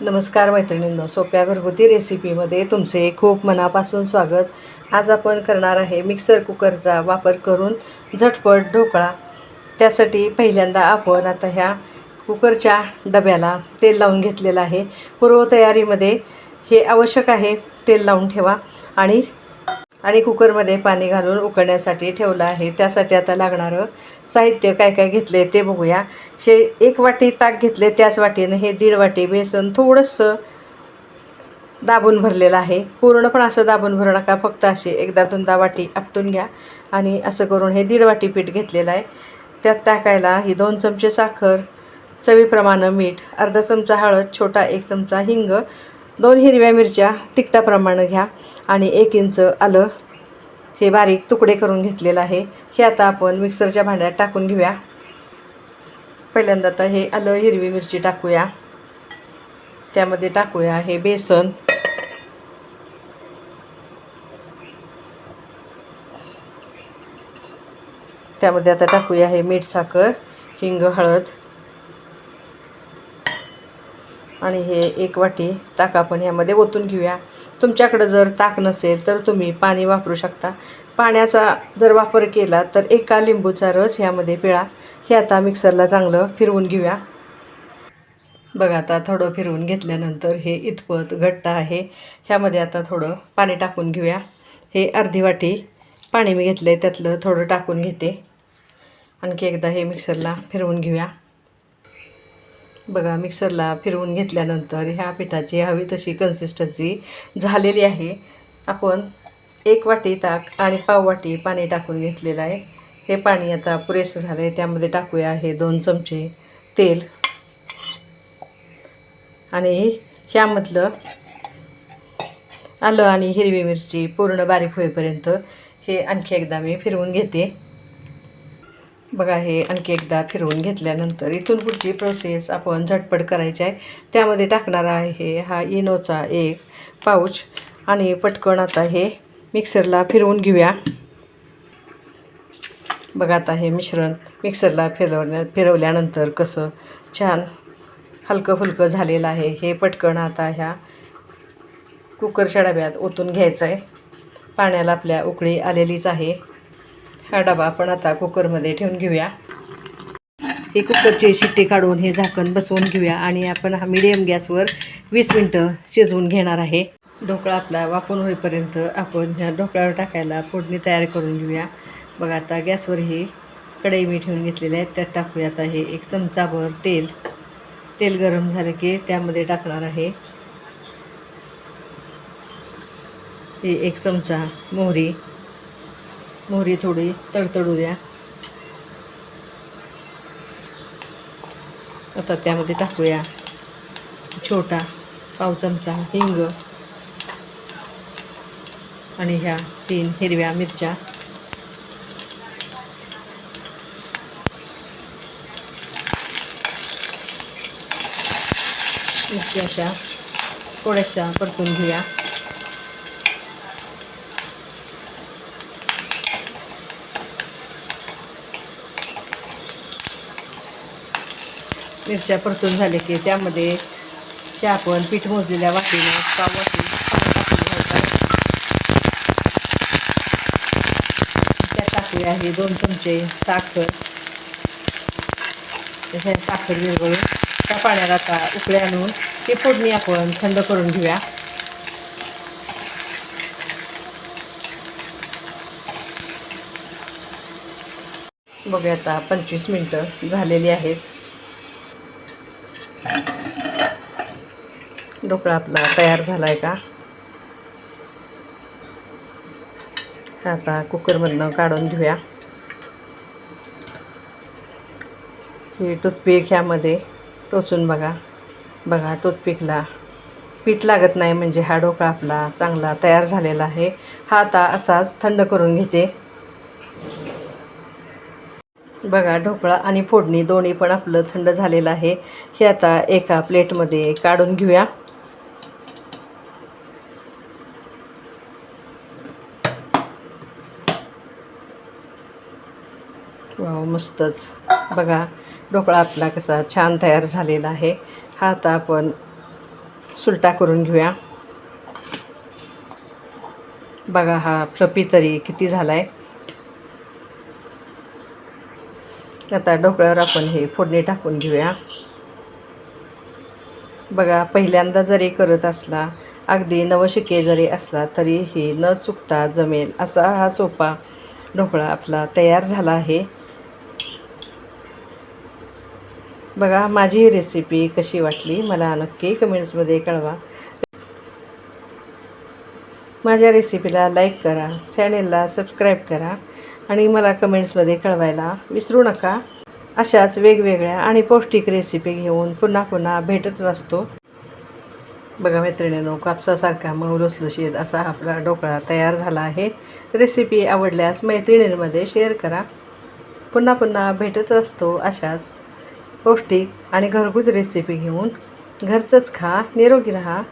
नमस्कार मैत्रिणींनो सोप्या घरगुती रेसिपीमध्ये तुमचे खूप मनापासून स्वागत. आज आपण करणार आहे मिक्सर कुकरचा वापर करून झटपट ढोकळा. त्यासाठी पहिल्यांदा आपण आता ह्या कुकरच्या डब्याला तेल लावून घेतलेलं आहे. पूर्वतयारीमध्ये हे आवश्यक आहे तेल लावून ठेवा. आणि आणि कुकरमध्ये पाणी घालून उकळण्यासाठी ठेवलं आहे. त्यासाठी आता लागणारं साहित्य काय काय घेतले ते बघूया. शे एक वाटी ताक घेतले त्याच वाटीनं हे दीड वाटी बेसन थोडंसं दाबून भरलेलं आहे. पूर्ण पण असं दाबून भरू नका फक्त असे एकदा दोनदा वाटी आपटून घ्या. आणि असं करून हे दीड वाटी पीठ घेतलेलं आहे. त्यात टाकायला ही दोन चमचे साखर चवीप्रमाणे मीठ अर्धा चमचा हळद छोटा एक चमचा हिंग दोन हिरव्या मिरच्या तिखटाप्रमाणे घ्या आणि एक इंच आलं हे बारीक तुकडे करून घेतलेलं आहे. हे आता आपण मिक्सरच्या भांड्यात टाकून घेऊया. पहिल्यांदा आता हे आलं हिरवी मिरची टाकूया. त्यामध्ये टाकूया हे बेसन. त्यामध्ये आता टाकूया हे मीठ साखर हिंग हळद. आणि हे एक वाटी ताक आपण ह्यामध्ये ओतून घेऊया. तुमच्याकडं जर ताक नसेल तर तुम्ही पाणी वापरू शकता. पाण्याचा जर वापर केला तर एका लिंबूचा रस ह्यामध्ये पिळा. हे आता मिक्सरला चांगलं फिरवून घेऊया. बघा आता थोडं फिरवून घेतल्यानंतर हे इतपत घट्ट आहे. ह्यामध्ये आता थोडं पाणी टाकून घेऊया. हे अर्धी वाटी पाणी मी घेतलं आहे त्यातलं थोडं टाकून घेते. आणखी एकदा हे मिक्सरला फिरवून घेऊया. बघा मिक्सरला फिरवून घेतल्यानंतर ह्या पिठाची हवी तशी कन्सिस्टन्सी झालेली आहे. आपण एक वाटी ताक आणि पाव वाटी पाणी टाकून घेतलेलं आहे. हे पाणी आता पुरेसं झालं आहे त्यामध्ये टाकूया हे दोन चमचे तेल. आणि ह्यामधलं आलं आणि हिरवी मिरची पूर्ण बारीक होईपर्यंत हे आणखी एकदा मी फिरवून घेते. बघा हे आणखी एकदा फिरवून घेतल्यानंतर इथून पुढची प्रोसेस आपण झटपट करायची आहे. त्यामध्ये टाकणार आहे हा इनोचा एक पाऊच आणि पटकन आता हे मिक्सरला फिरवून घेऊया. बघा आता हे मिश्रण मिक्सरला फिरवण्या फिरवल्यानंतर कसं छान हलकं फुलकं झालेलं आहे. हे पटकन आता ह्या कुकरच्या डब्यात ओतून घ्यायचं आहे पाण्याला आपल्या उकळी आलेलीच आहे. हा डबा आपण आता कुकरमध्ये ठेवून घेऊया. ही कुकरची शिट्टी काढून हे झाकण बसवून घेऊया आणि आपण हा मिडियम गॅसवर वीस मिनटं शिजवून घेणार आहे. ढोकळा आपला वाफून होईपर्यंत आपण ह्या ढोकळ्यावर टाकायला फोडणी तयार करून घेऊया. बघा आता गॅसवर ही कढई मी ठेवून घेतलेले आहेत त्यात टाकूया आता हे एक चमचाभर तेल. तेल गरम झालं की त्यामध्ये टाकणार आहे. हे एक चमचा मोहरी. मोहरी थोडी तडतडू द्या. आता त्यामध्ये टाकूया छोटा पाव चमचा हिंग आणि ह्या तीन हिरव्या मिरच्या. मिरची अशा थोड्याशा परतून घेऊया. मिरच्या परतून झाले की त्यामध्ये त्या आपण पीठ मोजलेल्या वाटीने पाव वाटी पाणी टाकूया दोन चमचे साखर. तशा साखर विरघळून त्या पाण्याला आता उकळे आणून ते फोडणी आपण थंड करून घेऊया. बघूया आता पंचवीस मिनटं झालेली आहेत. ढोकळा आपला तयार झाला आहे का आता कुकरमधनं काढून घेऊया. ही टूथपिक ह्यामध्ये टोचून बघा. बघा टूथपिकला पीठ लागत नाही म्हणजे हा ढोकळा आपला चांगला तयार झालेला आहे. हा आता असाच थंड करून घेते. बघा ढोकळा आणि फोडणी दोन्ही पण आपलं थंड झालेलं आहे. हे आता एका प्लेटमध्ये काढून घेऊया. वाव मस्तच. बघा ढोकळा आपला कसा छान तयार झालेला आहे. हा आता आपण सुलटा करून घेऊया. बघा हा फ्लपी तरी किती झाला आहे आता ढोकळ्यावर आपण हे फोडणी टाकून घेऊया. बघा पहिल्यांदा जरी करत असला अगदी नवशिके जरी असला तरी ही न चुकता जमेल असा हा सोपा ढोकळा आपला तयार झाला आहे. बघा माझी ही रेसिपी कशी वाटली मला नक्की कमेंट्समध्ये कळवा. माझ्या रेसिपीला लाईक करा चॅनेलला सबस्क्राईब करा. आणि मला कमेंट्समध्ये कळवायला विसरू नका. अशाच वेगवेगळ्या आणि पौष्टिक रेसिपी घेऊन पुन्हा पुन्हा भेटतच असतो. बघा मैत्रिणींनो कापसासारखा मऊ लुसलुशीत असा आपला ढोकळा तयार झाला आहे. रेसिपी आवडल्यास मैत्रिणींमध्ये शेअर करा. पुन्हा पुन्हा भेटत असतो अशाच पौष्टिक आणि घरगुती रेसिपी घेऊन. घरचंच खा निरोगी राहा.